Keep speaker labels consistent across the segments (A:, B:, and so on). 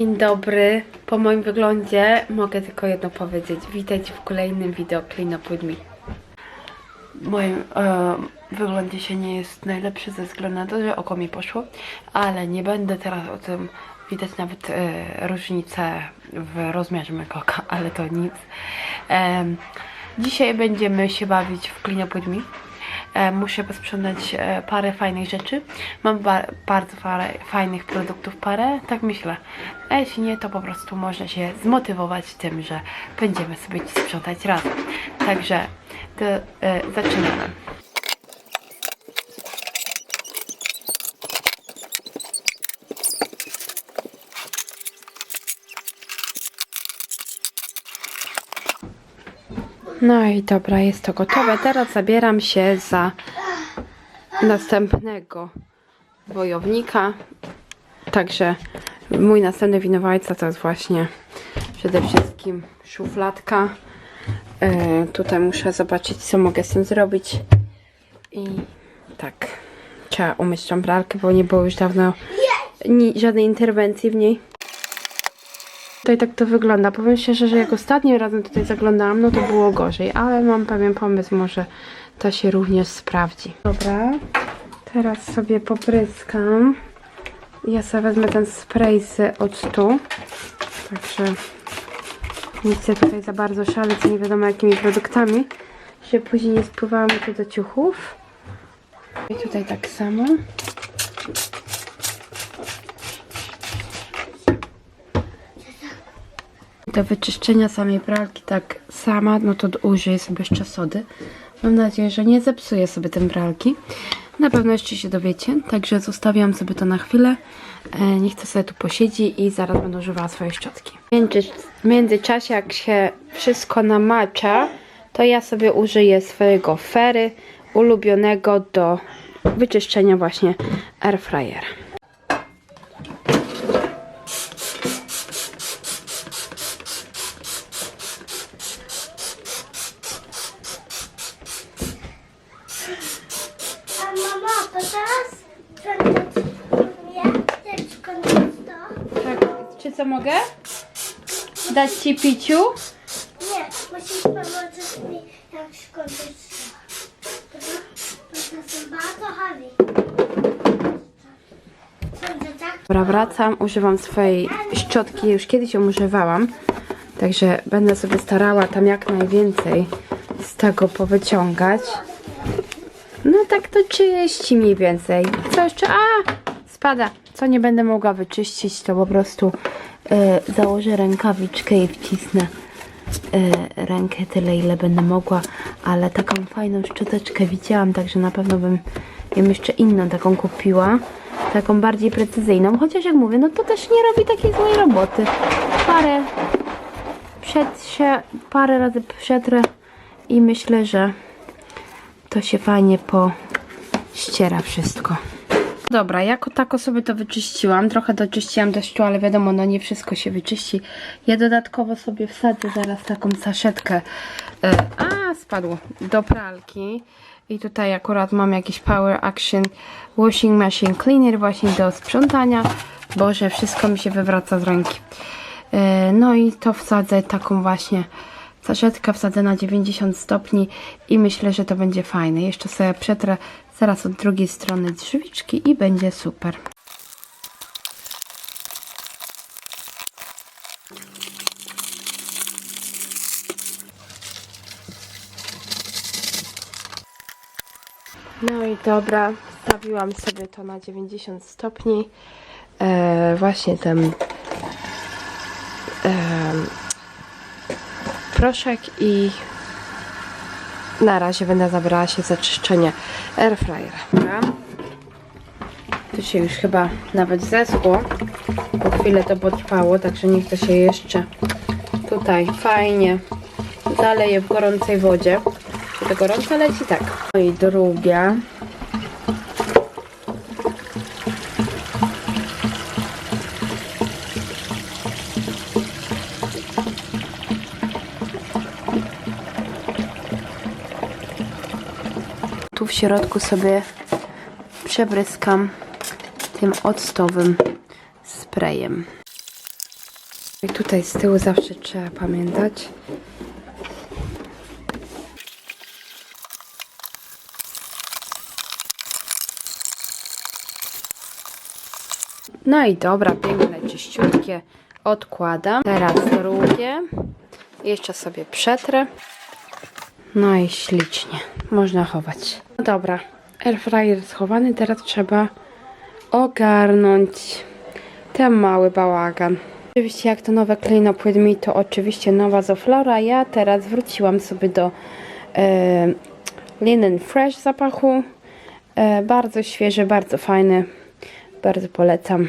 A: Dzień dobry. Po moim wyglądzie mogę tylko jedno powiedzieć. Witajcie w kolejnym wideo Clean Me. Moim e, wyglądzie się nie jest najlepszy ze względu na to, że oko mi poszło, ale nie będę teraz o tym widać nawet e, różnicę w rozmiarze mojego oka, ale to nic. Em, dzisiaj będziemy się bawić w Clean Me. E, muszę posprzątać e, parę fajnych rzeczy. Mam ba bardzo parę fajnych produktów, parę, tak myślę. A jeśli nie, to po prostu można się zmotywować tym, że będziemy sobie sprzątać razem. Także to e, zaczynamy. No i dobra, jest to gotowe. Teraz zabieram się za następnego wojownika. Także mój następny winowajca to jest właśnie przede wszystkim szufladka. E, tutaj muszę zobaczyć, co mogę z tym zrobić. I tak, trzeba umyć tą pralkę, bo nie było już dawno żadnej interwencji w niej. Tutaj tak to wygląda. Powiem szczerze, że jak ostatnim razem tutaj zaglądałam, no to było gorzej, ale mam pewien pomysł, może to się również sprawdzi. Dobra, teraz sobie popryskam. Ja sobie wezmę ten spray z octu. Także nie chcę tutaj za bardzo szaleć, nie wiadomo jakimi produktami, że później nie spływało mi to do ciuchów. I tutaj tak samo. Do wyczyszczenia samej pralki tak sama, no to użyję sobie jeszcze sody. Mam nadzieję, że nie zepsuję sobie tej pralki. Na pewno jeszcze się dowiecie, także zostawiam sobie to na chwilę. E, niech to sobie tu posiedzi i zaraz będę używała swojej szczotki. W między, w międzyczasie, jak się wszystko namacza, to ja sobie użyję swojego fery ulubionego do wyczyszczenia właśnie airfryera.
B: To teraz sprzątać miasteczko miasto?
A: Tak, czy co mogę? Dać ci piciu?
B: Nie, musisz pomożesz mi jak skończyć. Dobra? To są bardzo heavy. Sądzę, tak?
A: Dobra, wracam, używam swojej szczotki, już kiedyś ją używałam, także będę sobie starała tam jak najwięcej z tego powyciągać. Tak to 30 mniej więcej. Co jeszcze? A! Spada. Co nie będę mogła wyczyścić, to po prostu e, założę rękawiczkę i wcisnę e, rękę tyle, ile będę mogła, ale taką fajną szczoteczkę widziałam, także na pewno bym ją jeszcze inną taką kupiła, taką bardziej precyzyjną, chociaż jak mówię, no to też nie robi takiej złej roboty. Parę przed się, parę razy przetrę i myślę, że to się fajnie pościera wszystko. Dobra, jako tako sobie to wyczyściłam. Trochę doczyściłam deszczu, ale wiadomo, no nie wszystko się wyczyści. Ja dodatkowo sobie wsadzę zaraz taką saszetkę. e, A, spadło. Do pralki. I tutaj akurat mam jakiś Power Action Washing Machine Cleaner właśnie do sprzątania. Boże, wszystko mi się wywraca z ręki. E, No i to wsadzę taką właśnie saszetkę, wsadzę na 90 stopni i myślę, że to będzie fajne. Jeszcze sobie przetrę zaraz od drugiej strony drzwiczki i będzie super. No i dobra, wstawiłam sobie to na 90 stopni. E, właśnie ten em, proszek i na razie będę zabrała się za czyszczenie airfryera. To się już chyba nawet zeschło, bo chwilę to potrwało, także niech to się jeszcze tutaj fajnie zaleje w gorącej wodzie. Czy to gorąco leci? Tak. No i druga. Tu w środku sobie przebryskam tym octowym sprayem. I tutaj z tyłu zawsze trzeba pamiętać. No i dobra, piękne, czyściutkie. Odkładam. Teraz drugie. Jeszcze sobie przetrę. No i ślicznie. Można chować. No dobra, airfryer schowany. Teraz trzeba ogarnąć ten mały bałagan. Oczywiście jak to nowe Clean Up With Me, to oczywiście nowa Zoflora. Ja teraz wróciłam sobie do e, Linen Fresh zapachu. E, bardzo świeży, bardzo fajny. Bardzo polecam.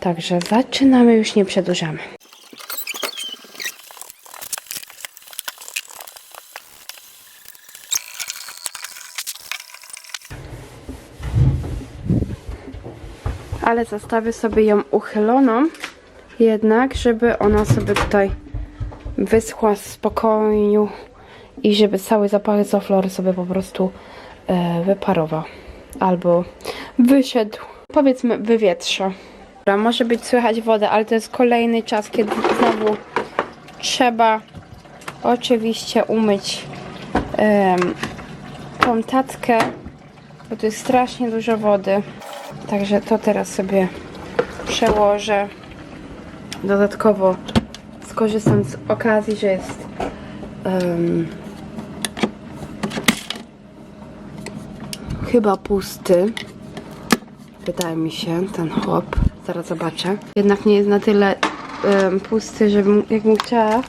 A: Także zaczynamy, już nie przedłużamy. Ale zostawię sobie ją uchyloną jednak, żeby ona sobie tutaj wyschła w spokoju i żeby cały zapach zoflory sobie po prostu e, wyparował albo wyszedł, powiedzmy wywietrza. Może być słychać wodę, ale to jest kolejny czas, kiedy znowu trzeba oczywiście umyć em, tą tackę, bo tu jest strasznie dużo wody. Także to teraz sobie przełożę. Dodatkowo skorzystam z okazji, że jest em, chyba pusty. Wydaje mi się ten hop. Zaraz zobaczę. Jednak nie jest na tyle em, pusty, żebym, jakbym chciała,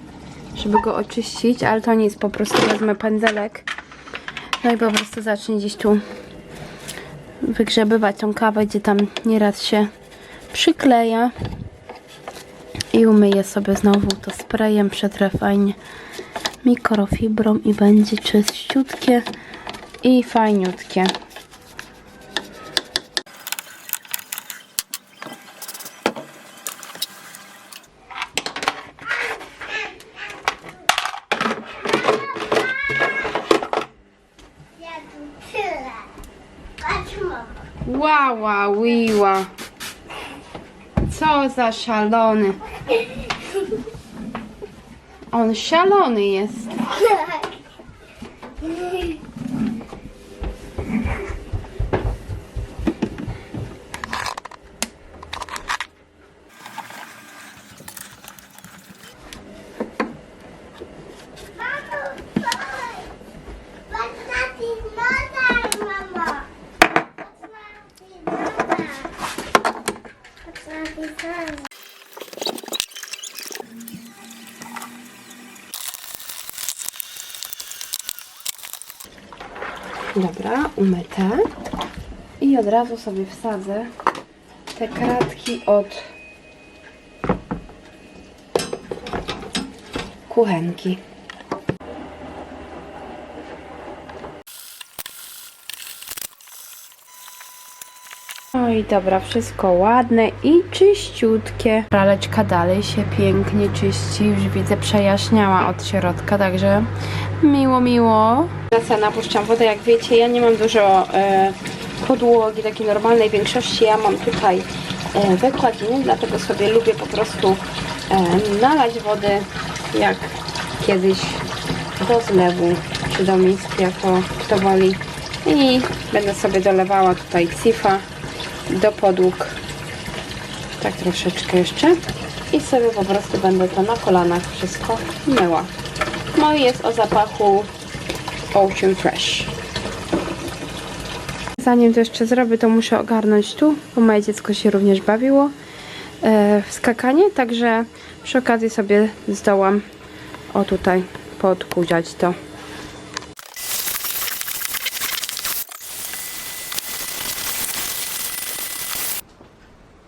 A: żeby go oczyścić, ale to nic. Po prostu wezmę pędzelek. No i po prostu zacznę gdzieś tu wygrzebywać tą kawę, gdzie tam nieraz się przykleja. I umyję sobie znowu to sprayem, przetrę fajnie mikrofibrą i będzie czyściutkie i fajniutkie. Łała, wiła. Co za szalony. On szalony jest.
B: Mamo, stoj! Patrz na ten nodar, mamo. Patrz na ten nodar. Patrz na ten nodar.
A: Dobra, umyte. I od razu sobie wsadzę te kratki od kuchenki. No i dobra, wszystko ładne i czyściutkie. Praleczka dalej się pięknie czyści, już widzę przejaśniała od środka, także miło, miło. Wracam, napuszczam wodę, jak wiecie, ja nie mam dużo e, podłogi takiej normalnej większości, ja mam tutaj e, dlatego sobie lubię po prostu e, nalać wody, jak kiedyś do zlewu, czy do miski, jako kto woli. I będę sobie dolewała tutaj sifa do podłóg. Tak troszeczkę jeszcze. I sobie po prostu będę to na kolanach wszystko myła. No i jest o zapachu Ocean Fresh. Zanim to jeszcze zrobię, to muszę ogarnąć tu, bo moje dziecko się również bawiło e, w skakanie, także przy okazji sobie zdołam o tutaj podkudziać to.